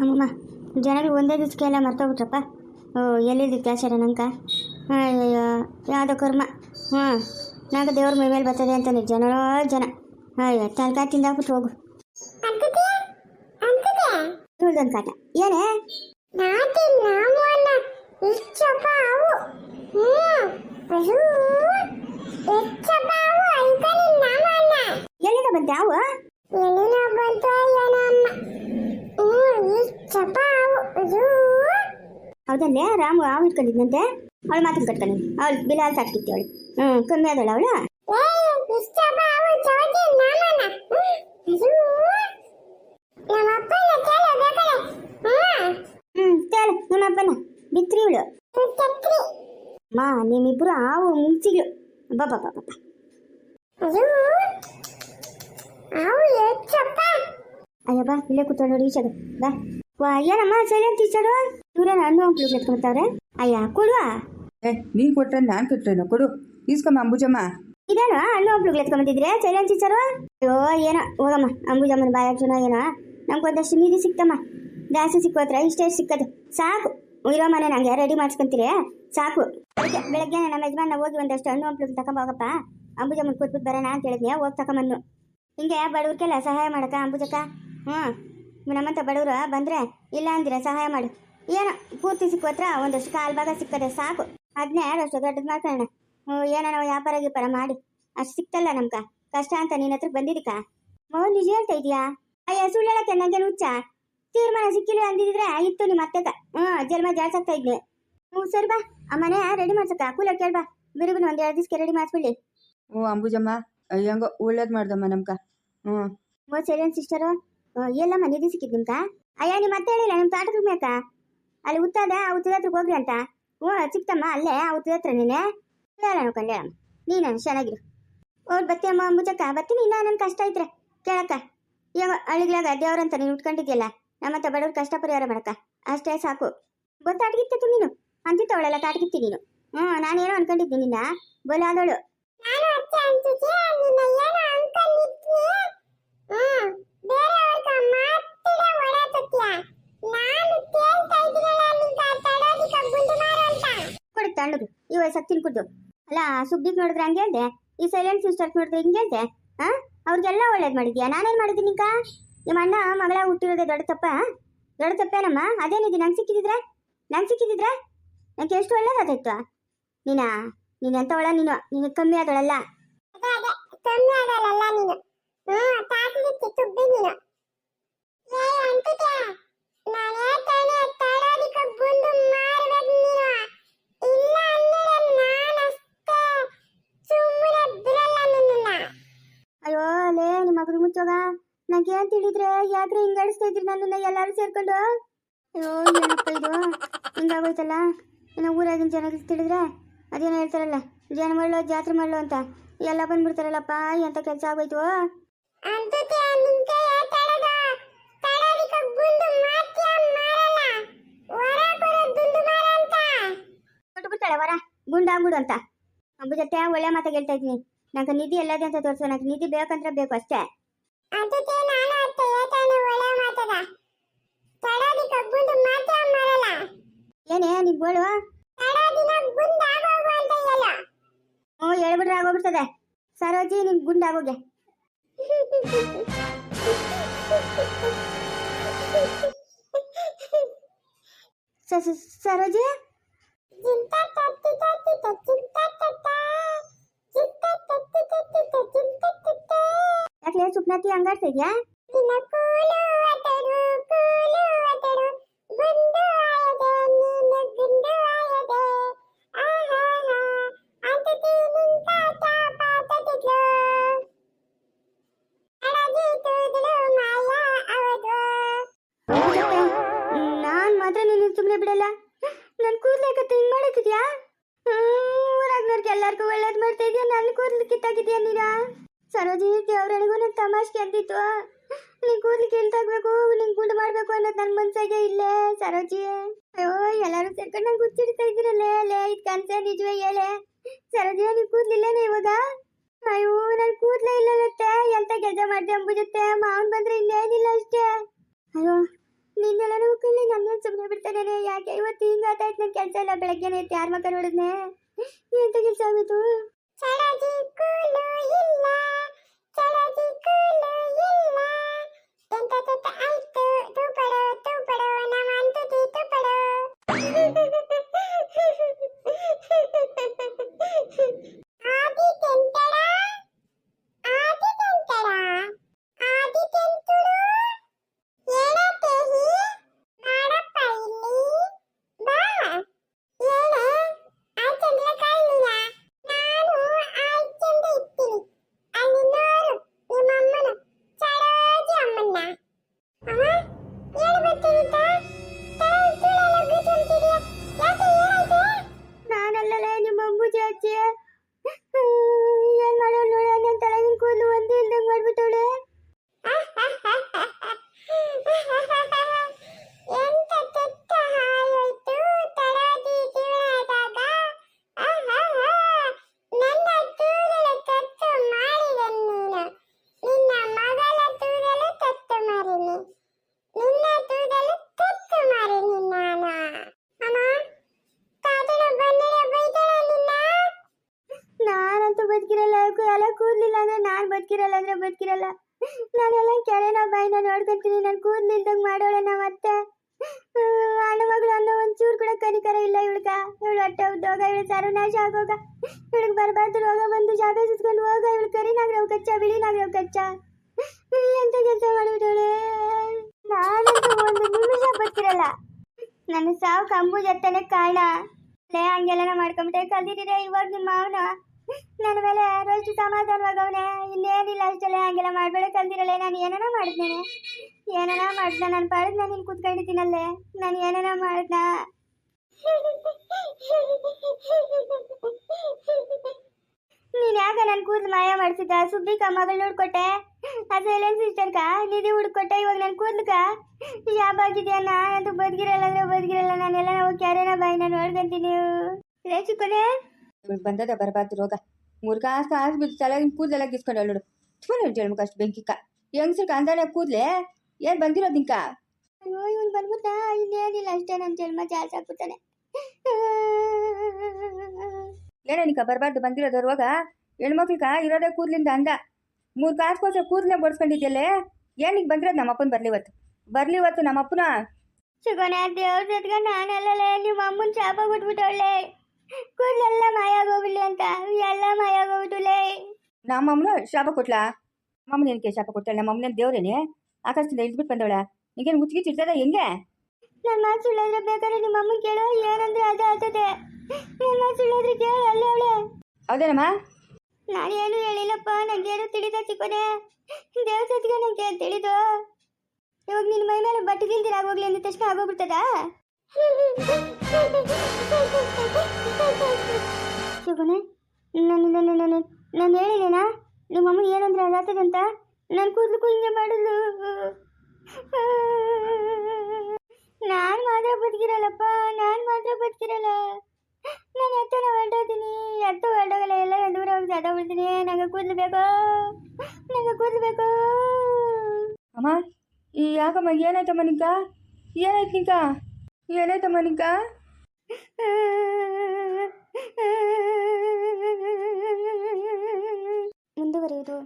ಅಮ್ಮಮ್ಮ ಜನರು ಒಂದೇ ದಿವಸಕ್ಕೆ ಎಲ್ಲ ಮರ್ತೋಗ್ಬಿಟ್ರಪ್ಪ? ಓ ಎಲ್ಲಿದ್ದು ಕ್ಯಾಶರ ನಂಕ? ಅಯ್ಯೋ ಯಾವುದೋ ಕರ್ಮ. ಹ್ಞೂ ನಂಗೆ ದೇವ್ರ ಮೈ ಮೇಲೆ ಬರ್ತದೆ ಅಂತಾನೆ ಜನರೋ ಜನ ಅಯ್ಯೋ ತಲ್ಕಾಯಿ ತಿಂದಾಕ್ಬಿಟ್ಟು ಹೋಗು. ಕಾಟ ಏನೇ? ಹೌದಲ್ಲೇ ರಾಮು ಹಾವು ಇಟ್ಕೊಂಡಿದ್ನಂತೆ ಅವಳು ಮಾತನ್ನು ಕಟ್ಕೊಂಡು ಅವಳು ಬಿಲಾಲ್ ಸಾಕ್ತಿತ್ತು ಅವಳು ಹ್ಞೂ ಕಮ್ಮಿ ಆದಳು ಅವಳು. ಕೇಳ ಹ್ಮ್. ಹ್ಞೂ ತೇಳು ನಿಮ್ಮ ಅಪ್ಪನ ಬಿತ್ರಿ ಇವಳು. ಮಾ ನಿಮ್ಮಿಬ್ರು ಹಾವು ಮುಂಚಿಗಳು ಬಾಬಾ ಬಾಬಾ ಅದು ಅವು ಇಚ್ಚಪ್ಪ ಅಯ್ಯ ಬಾ ಇಲ್ಲೇ ಕೂತ್ಕೊಂಡು ನೋಡಿ ಈಚೆಗೆ ಬಾ. ಏನಮ್ಮ ಸೈಲೆಂಟ್ ಈಚಡು ಇವ್ರೇನು ಹಣ್ಣು ಹಂಪ್ಲು ಎತ್ಕೊಂಡ್ತಾವ್ರೆ ಅಯ್ಯ ಕೊಡುವ? ಏ ನೀ ಕೊಟ್ರೆ ನಾನು ಕೊಟ್ರೇನೋ ಕೊಡು. ಇಸ್ಕಮ್ಮ ಅಂಬುಜಮ್ಮ. ಇದೇನೋ ಹಣ್ಣು ಹಂಪ್ಲು ಎತ್ಕೊಂಡ್ಬಂದಿದ್ರೆ ಸೈಲೆಂಟ್ ಟೀಚರು ಅಯ್ಯೋ ಏನೋ ಹೋಗಮ್ಮ. ಅಂಬುಜಮ್ಮನ ಬಾಯ್ ಜನ ಏನೋ. ನಮ್ಗೆ ಒಂದಷ್ಟು ನಿಧಿ ಸಿಕ್ತಮ್ಮ. ಜಾಸ್ತಿ ಸಿಕ್ಕೋತ್ರ ಇಷ್ಟೇ ಸಿಕ್ಕದು. ಸಾಕು. ಇರೋ ಮನೆ ನಂಗೆ ರೆಡಿ ಮಾಡ್ಸ್ಕೊಂತೀರಿ ಸಾಕು. ಓಕೆ ಬೆಳಗ್ಗೆ ನಮ್ಮ ಯಜಮಾನ ಹೋಗಿ ಒಂದಷ್ಟು ಹಣ್ಣು ಹಂಪ್ಲು ತಗೊಂಬೋಗಪ್ಪ ಅಂಬುಜಮ್ಮನ ಕೊಟ್ಬಿಟ್ಟು ಬರೋಣ ಅಂತ ಹೇಳಿದ್ನೆ. ಹೋಗಿ ತಗೊಂಬನ್ನು ಹಿಂಗೆ ಬಡವ್ರಿಗೆಲ್ಲ ಸಹಾಯ ಮಾಡಕ್ಕ ಅಂಬುಜಕ್ಕ? ಹ್ಞೂ ನಮ್ಮಂತ ಬಡವರು ಬಂದ್ರೆ ಇಲ್ಲ ಅಂದಿರ ಸಹಾಯ ಮಾಡು. ಏನೋ ಪೂರ್ತಿ ಸಿಕ್ಕೋತ್ರ ಒಂದಷ್ಟು ಕಾಲು ಭಾಗ ಸಿಕ್ಕದೆ ಸಾಕು. ಅದನ್ನೇ ಅಷ್ಟು ದೊಡ್ಡದು ಮಾಡ್ಕೊಳ್ಳೋಣ ಹ್ಞೂ ಏನೋ ನಾವು ವ್ಯಾಪಾರ ಗೀಪಾರ ಮಾಡಿ. ಅಷ್ಟು ಸಿಕ್ತಲ್ಲ ನಮ್ಗ. ಕಷ್ಟ ಅಂತ ನಿನ್ನ ಹತ್ರ ಬಂದಿದ್ದಕ್ಕ? ಮೌ ನಿಜ ಹೇಳ್ತಾ ಇದೀಯಾ? ಅಯ್ಯ ಸುಳ್ಳೇಳಕ್ಕೆ ನಂಗೆ ಹುಚ್ಚ? ತೀರ್ಮಾನ ಸಿಕ್ಕಿಲ್ಲ ಅಂದಿದ್ರೆ ಇತ್ತು ನಿಮ್ಮ ಅತ್ತೆಗ. ಹ್ಞೂ ಜನ್ಮ ಜಾಡ್ಸಾಕ್ತಾ ಇದ್ನಿ. ಹ್ಞೂ ಸರಿ ಬಾ. ಆ ಮನೆ ರೆಡಿ ಮಾಡ್ಸಕ್ಕ? ಕೂಲ ಕೇಳ್ಬಾ ಬಿರುಬಿನ ಒಂದು ಎರಡು ದಿವಸಕ್ಕೆ ರೆಡಿ ಮಾಡಿಸ್ಬಿಡಿ ಓ ಅಂಬುಜಮ್ಮ. ಹೆಂಗೋ ಒಳ್ಳೇದು ಮಾಡ್ದಮ್ಮ ನಮ್ಕ ಹ್ಞೂ ಓ ಸರಿ ಸಿಸ್ಟರು ಎಲ್ಲಮ್ಮ, ನಿಧಿ ಸಿಕ್ಕಿದ್ ನಿಮ್ಕ ಅಯ್ಯ ನಿಮ್ಮ ಮತ್ತೆ ಹೇಳಿಲ್ಲ ನಿಮ್ಮ ತೋಟದ ಮೇಕ ಅಲ್ಲಿ ಉತ್ತಾದ ಉತ್ತದ ಹತ್ರಕ್ಕೆ ಹೋಗ್ರಿ ಅಂತ. ಹ್ಞೂ ಚಿಕ್ಕಮ್ಮ ಅಲ್ಲೇ, ಆ ಉತ್ತದ ಹತ್ರ ನೀನೆ. ಹೇಳೋಣ ಕಂಡೇಳಮ್ಮ ನೀನು ಚೆನ್ನಾಗಿರು ಓ ಬತ್ತಿಯಮ್ಮ ಅಂಬುಜಕ್ಕ ಬತ್ತೀನಿ ಇನ್ನ ನನ್ನ ಕಷ್ಟ ಐತ್ರೆ ಕೇಳಕ್ಕ. ಇವಾಗ ಹಳ್ಳಿಗ್ಲಾಗ ದೇವ್ರಂತ ನೀನು ಉಟ್ಕೊಂಡಿದ್ಯಲ್ಲ. ನಮ್ಮತ್ತ ಬಡವ್ರ ಕಷ್ಟ ಪರಿಹಾರ ಮಾಡಕ್ಕ. ಅಷ್ಟೇ ಸಾಕು. ಗೊತ್ತಾಟ್ಗಿತ್ತು ನೀನು. ಅಂತಿತ್ತವಳೆಲ್ಲ, ತಾಟ್ಗಿತ್ತಿ ನೀನು. ಹ್ಞೂ ನಾನೇನೋ ಅನ್ಕೊಂಡಿದ್ದೆ ನಿನ್ನ. ಬೋಲಾದವಳು ನಾನು ಇದ್ನಿ ಹ್ಮ್ ಬೇರೆಯವ್ರಿಗೆ ಮಾತಿಡ ಹೊಡೆತತ್ಯ ನಾನು ಕೇಳ್ತಾ ಇದ್ದೀನಲ್ಲ ನಿಂತ ತಡೋದಿಕ ಗುಂಡು ಮಾರು ಅಂತ ತಣ್ಣದು ಈ ವಯಸ್ಸಾಗ ತಿನ್ಕುದ್ದು ಅಲ್ಲ ಸುಬ್ಬಿಗೆ ನೋಡಿದ್ರೆ ಹಂಗೆ ಅಂದೆ ಈ ಸೈಲೆಂಟ್ ಸಿಸ್ಟರ್ ನೋಡಿದ್ರೆ ಹಿಂಗೆ ಅಂದೆ ಹಾ ಅವ್ರಿಗೆಲ್ಲ ಒಳ್ಳೇದು ಮಾಡಿದ್ಯಾ? ನಾನೇನ್ ಮಾಡಿದ್ದೀನಿ ಕಾ ನಿಮ್ಮ ಅಣ್ಣ ಮಗಳ ಹುಟ್ಟಿರೋದೇ ದೊಡ್ಡ ತಪ್ಪ? ದೊಡ್ಡ ತಪ್ಪೇನಮ್ಮ? ಅದೇನಿದೆ? ನಂಗೆ ಸಿಕ್ಕಿದ್ರೆ ನಂಗೆ ಸಿಕ್ಕಿದ್ರೆ ನಂಗೆ ಎಷ್ಟು ಒಳ್ಳೇದಾಯ್ತು ನೀನಾ? ನೀನು ಎಂತ ಒಳ? ನೀನು ನಿನ್ನ ಕಮ್ಮಿ ಆದಳಲ್ಲ? ಕಮ್ಮಿ ಆದಳಲ್ಲ ನೀನು. ಹ್ಮ್ ತಾತಲಿಕ್ಕೆ ತುಬ್ಬಿ ನೀನು. ಏ ಅಂತಿದ್ದೆ ನಾನು ಹೇಳ್ತೇನೆ ತಳೋದಿಕ್ಕೆ ಗುಂಡು ಮಾರ್ಬೇಕು ನೀನು ಇಲ್ಲ ಅಂದ್ರೆ ನಾನಷ್ಟೇ ಸುಮ್ಮನೆ ಬಿಡಲ್ಲ ನಿನ್ನ ಅಯ್ಯೋ ಲೇ ಮಗನ ನಂಗೆ ಏನ್ ತಿಳಿದ್ರೆ ಯಾಕ್ರೆ ಹಿಂಗ್ ಅಳಿಸ್ತಾ ಇದ್ರಿ ನನ್ನನ್ನ ಎಲ್ಲಾರು ಸೇರ್ಕೊಂಡು? ಅಯ್ಯೋ ಏನಪ್ಪ ಇದು? ಹಿಂಗಾಗೋಯ್ತಲ್ಲ ಇನ್ನು ಊರಾಗಿನ ಜನಕ್ಕೆ ತಿಳಿದ್ರೆ ಅದೇನೋ ಹೇಳ್ತಾರಲ್ಲ ಜನ ಮಾಡ್ಲೋ ಜಾತ್ರೆ ಮಾಡ್ಲೋ ಅಂತ. ಎಲ್ಲ ಬಂದ್ಬಿಡ್ತಾರಲ್ಲಪ್ಪ ಎಂತ ಕೆಲಸ ಆಗೋಯ್ತು? ಹೊರ ಗುಂಡಾಗ್ಬಿಡು ಅಂತ. ಅಂಬು ಜೊತೆ ಒಳ್ಳೆ ಮಾತಾಗ ಹೇಳ್ತಾ ಇದ್ದೀನಿ. ನಂಗೆ ನಿಧಿ ಎಲ್ಲದೇ ಅಂತ ತೋರಿಸು ನಂಗೆ ನಿಧಿ ಬೇಕಂದ್ರೆ ಬೇಕು ಅಷ್ಟೇ. ಅದಕ್ಕೆ ನಾನು ಅತ್ತೆ ಹೇಳ್ತಾನೆ ಒಳ್ಳೆ ಮಾತದ ತಡೋದಿಕ ಗುಂಡು ಮಾತ್ಯ ಮಾಡಲ್ಲ ಏನೇ ನಿನ್ ಗೋಳು ತಡೋದಿನ ಗುಂಡು ಆಗೋಗು ಅಂತ ಹೇಳ. ಹ್ಞೂ ಹೇಳ್ಬಿಟ್ರೆ ಆಗೋಗ್ಬಿಡ್ತದೆ. ಸರೋಜಿ ನಿನ್ ಗುಂಡಾಗೋಗೆ ಸರೋಜಿ? ಚಿಂತಾ ತತ್ತಿ ತತ್ತಿ ಚಿಂತಾ ತತ್ತ ಯಾಕೆ ಸುಪ್ನಾತಿ ಹಂಗಾಡ್ತಾ ಇದ್ಯಾ? ನೀನು ಮಾತ್ರ ನೀನು ಸುಮ್ಮನೆ ಬಿಡಲ್ಲ. ನನ್ ಕೂದ್ಲೇಕತ್ತೆ ಹಿಂಗ್ ಮಾಡಕ್ಕಿದ್ಯಾ ಊರಾಗ್ನವ್ರಿಗೆ ಎಲ್ಲಾರ್ಗೂ ಒಳ್ಳೇದ್ ಮಾಡ್ತಾ ಇದೆಯಾ? ನನ್ನ ಕೂದ್ಲು ಕಿತ್ತಾಗಿದ್ಯಾ ನೀನ? ಸರೋಜಿ ದೇವ್ರನಿಗೂ ನನ್ ತಮಾಷೆ ಅಂದಿತ್ತು ನೀನು ಕೂದ್ಲು ಕಿಲ್ತಾಗ್ಬೇಕು ನಿನ್ ಗುಂಡು ಮಾಡ್ಬೇಕು ಅನ್ನೋದು ನನ್ ಮನ್ಸಾಗೆ ಇಲ್ಲೇ, ಸರೋಜಿ. ಅಯ್ಯೋ, ಎಲ್ಲರೂ ಸೇರ್ಕೊಂಡು ನಂಗೆ ಹುಚ್ಚಿಡ್ತಾ ಇದ್ದೀರಲ್ಲೇ, ಲೇ, ಇದ್ ಕನ್ಸ ನಿಜವೇ ಹೇಳೆ. ಸರೋಜಿ ನೀನ್ ಕೂದ್ಲಿಲ್ಲೇನೆ ಇವಾಗ? ಅಯ್ಯೋ, ನನ್ ಕೂದ್ಲೇ ಇಲ್ಲತ್ತೆ ಎಂತ ಕೆಲಸ ಮಾಡ್ದೆ ಅಂಬುಜತ್ತೆ. ಮಾವನ್ ಬಂದ್ರೆ ಇನ್ನೇನಿಲ್ಲ ಅಷ್ಟೇ. ಅಯ್ಯೋ, ನಿನ್ನೆಲ್ಲನೂ ನನ್ನ ಸುಮ್ಮನೆ ಬಿಡ್ತಾನೆ ಯಾಕೆ ಇವತ್ತು ಹಿಂಗಾತಾಯ್ತು ನನ್ನ ಕೆಲಸ ಇಲ್ಲ ಬೆಳಗ್ಗೆನೆ ಯಾರ ಮಕ್ಕ ನೋಡಿದ್ನೆ ಎಂತ ಕೆಲಸ ಇಲ್ಲ ಎಂತ ಆಯ್ತು? ತೂಪಡು ತೂಪಡು ನಾವು ಅಂತದಿ ತೂಪಡು. Woo-hoo! ಬದುಕಿರಲ್ಲ ಅಂದ್ರೆ ಬದುಕಿರಲ್ಲ. ನಾನೆಲ್ಲ ಕೆರೆನ ಬಾಯಿನ ನೋಡ್ಕೊಂತೀನಿ, ನಾನು ಕೂದ್ಲಿಲ್ದಂಗೆ ಮಾಡೋಳೆ ನಮ್ಮ ಅತ್ತೆ. ಅಣ್ಣ ಮಗಳು ಅನ್ನೋ ಒಂಚೂರು ಕೂಡ ಕನಿಕರ ಇಲ್ಲ ಇವಳ್ಗ. ಇವಳು ಹೊಟ್ಟೆ ಉದ್ದೋಗ ಇವಳು ಸರ್ವನಾಶ ಆಗೋಗ ಇವಳಿಗೆ ಬರಬಾರ್ದು ರೋಗ ಬಂದು ಜಾಗ ಸುತ್ಕೊಂಡು ಹೋಗ, ಇವಳು ಕರಿ ನಾಗ್ರವ್ ಕಚ್ಚ, ಬಿಳಿ ನಾಗ್ರವ್ ಕಚ್ಚ. ಎಂತ ಕೆಲಸ ಮಾಡಿಬಿಟ್ಟವಳೆ? ನಾನಂತೂ ಒಂದು ನಿಮಿಷ ಬದುಕಿರಲ್ಲ. ನನ್ನ ಸಾವು ಕಂಬು ಜತ್ತನೆ ಕಾರಣ. ಲೇ ಹಂಗೆಲ್ಲ ಮಾಡ್ಕೊಂಬಿಟ್ಟೆ. ಕಲ್ದಿದ್ದೀರ ಇವಾಗ ನಿಮ್ಮ ಮಾವನ? ನನ್ನ ಮೇಲೆ ರೋಜು ಸಮಾಧಾನವಾಗವನೆ ಇನ್ನೇನಿಲ್ಲ ಅಷ್ಟೇ ಹಂಗೆಲ್ಲ ಮಾಡಬೇಡ ಕಲ್ದಿರಲ್ಲ ನಾನು ಏನಾನ ಮಾಡಿದ್ನೇನೆ. ಏನಾನ ಮಾಡಿದ್ನ ನಾನು ಪಾಡಿದ್ ನಾನು ಇಲ್ಲಿ ಕೂತ್ಕೊಂಡಿದ್ದೀನಲ್ಲೇ, ನಾನು ಏನಾನ ಮಾಡ್ದ. ನೀನು ಯಾಕೆ ನನ್ನ ಕೂದಲು ಮಾಯ ಮಾಡಿಸಿದ್ದ ಸುಬ್ಬಿಕ ಮಗಳು ನೋಡ್ಕೊಟ್ಟೆ. ಆ ಸಿಸ್ಟರ್ ಕಾ ನಿಧಿ ಹುಡ್ಕೊಟ್ಟೆ, ಇವಾಗ ನನ್ನ ಕೂದ್ಲಕ ಯಾವಾಗಿದೆಯನ್ನ ಅಂತೂ ಬದುಕಿರಲ್ಲ ಅಂದ್ರೆ ಬದುಕಿರಲ್ಲ ನಾನೆಲ್ಲ ನಾವು ಕ್ಯಾರೇನ ಬಾಯಿನ ನೋಡ್ಕೊಂತೀನಿ. ರೇಚಿ ಚಿಕ್ಕನೆ. ಇವ್ಳು ಬಂದದ, ಬರಬಾರ್ದು ರೋಗ. ಮೂರು ಕಾಸು ಕಾಸು ಬಿದ್ದು ತಲೆಗಿನ ಕೂದಲೆಲ್ಲ ಗಿಸ್ಕೊಂಡು ನೋಡು ಥೂನ ಹೇಳ್ಬೇಕು ಅಷ್ಟು ಬೆಂಕಿಕ್ಕ ಹೆಂಗಸ್ರ ಅಂದಾನೆ ಕೂದಲೆ? ಏನು ಬಂದಿರೋದು ನಿಂಕ? ಅಯ್ಯೋ ಇವ್ನು ಬಂದ್ಬಿಟ್ಟ ಇನ್ನೇನಿಲ್ಲ ಅಷ್ಟೇ ನನ್ನ ಜನ್ಮ ಜಾಸ್ತಿ ಆಗ್ಬಿಡ್ತಾನೆ ಏನೋ ನಿಕ ಬರಬಾರ್ದು ಬಂದಿರೋದು ರೋಗ ಹೆಣ್ಮಕ್ಳಿಗ ಇರೋದೇ ಕೂದಲಿಂದ ಅಂದ. ಮೂರು ಕಾಸುಗೋಸ್ಕರ ಕೂದಲೇ ಬಡ್ಸ್ಕೊಂಡಿದ್ಯಲ್ಲೇ? ಏನಿಗೆ ಬಂದಿರೋದು ನಮ್ಮ ಅಪ್ಪನ ಬರ್ಲಿ ಇವತ್ತು? ಬರ್ಲಿ ಇವತ್ತು ನಮ್ಮ ಅಪ್ಪನ ಚಿಗೋನೆ ದೇವ್ರ ಜೊತೆಗೆ ನಾನೆಲ್ಲಲೇ ನಿಮ್ಮ ಅಮ್ಮನ ಶಾಪ ಕೊಟ್ಬಿಟ್ಟವಳೆ ಕೂದಲೆಲ್ಲ ಮಾಯಾಗೋಗ್ಲಿ ಅಂತ. ಎಲ್ಲ ಮಾಯಾಗೋಗ್ಬಿಟ್ಟುಲೇ ನಮ್ಮಮ್ಮನ ಶಾಪ ಕೊಟ್ಲಾ? ಮಮ್ಮನ ಏನಕ್ಕೆ ಶಾಪ ಕೊಡ್ತಾಳೆ? ನಮ್ಮ ಅಮ್ಮನ ದೇವ್ರೇನೆ? ಆಕಾಶದಿಂದ ಇಳಿದ್ಬಿಟ್ಟು ಬಂದವಳ. ನಿಂಗೇನು ಮುಚ್ಚಿಗೆ ಚಿಡ್ತದ ಹೆಂಗೆ? ನನ್ನ ಸುಳ್ಳಾದ್ರೆ ಬೇಕಾದ್ರೆ ನಿಮ್ಮ ಅಮ್ಮ ಕೇಳೋ. ಏನಂದ್ರೆ ಅದೇ ಆಗ್ತದೆ ನನ್ನ ಮಾತು ಸುಳ್ಳಾದ್ರೆ ಕೇಳು ಅಲ್ಲೇ ಅವಳೆ. ಹೌದೇನಮ್ಮ ನಾನೇನು ಹೇಳಿಲ್ಲಪ್ಪ. ನಂಗೇನು ತಿಳಿದ ಚಿಕ್ಕೋನೆ ದೇವ್ರ ಜೊತೆಗೆ ನಂಗೆ ತಿಳಿದು. ಇವಾಗ ನಿನ್ನ ಮೈ ಮೇಲೆ ಬಟ್ಟೆ ತಿಲ್ದಿರ ಆಗೋಗ್ಲಿ ಅಂದ ತಕ್ಷಣ ಆಗೋಗ್ಬಿಡ್ತದಾ? ಶಿವನೇ ನಾನು ನಾನು ನಾನು ನಾನು ಹೇಳಿದೇನಾ ನಿಮ್ಮ ಅಮ್ಮ ಏನಂದ್ರೆ ಅದಾಗ್ತದಂತ ನನ್ನ ಕೂದಲು ಹಿಂಗೆ ಮಾಡಿದ್ಲು ನಾನು ಮಾತ್ರ ಬದುಕಿರಲ್ಲಪ್ಪ, ನಾನು ಮಾತ್ರ ಬದುಕಿರಲ್ಲ. ನಾನು ಎತ್ತನ ಹೊರಟೋತೀನಿ ಎತ್ತ ಹೊರಟೋಗಲ್ಲ, ಎಲ್ಲ ದೂರ ಹೋಗಿ ಜಾತ ಬಿಡ್ತೀನಿ. ನಂಗೆ ಕೂದಲು ಬೇಕು? ನಂಗೆ ಕೂದಲು ಬೇಕು? ಅಮ್ಮ, ಈ ಯಾಕಮ್ಮ, ಏನಾಯ್ತಮ್ಮ ನಿಂಕ? ಏನಾಯ್ತು ನಿಂಕ? ಏನಾಯ್ತ ಮನಿಕ? ಮುಂದುವರಿಯುವುದು.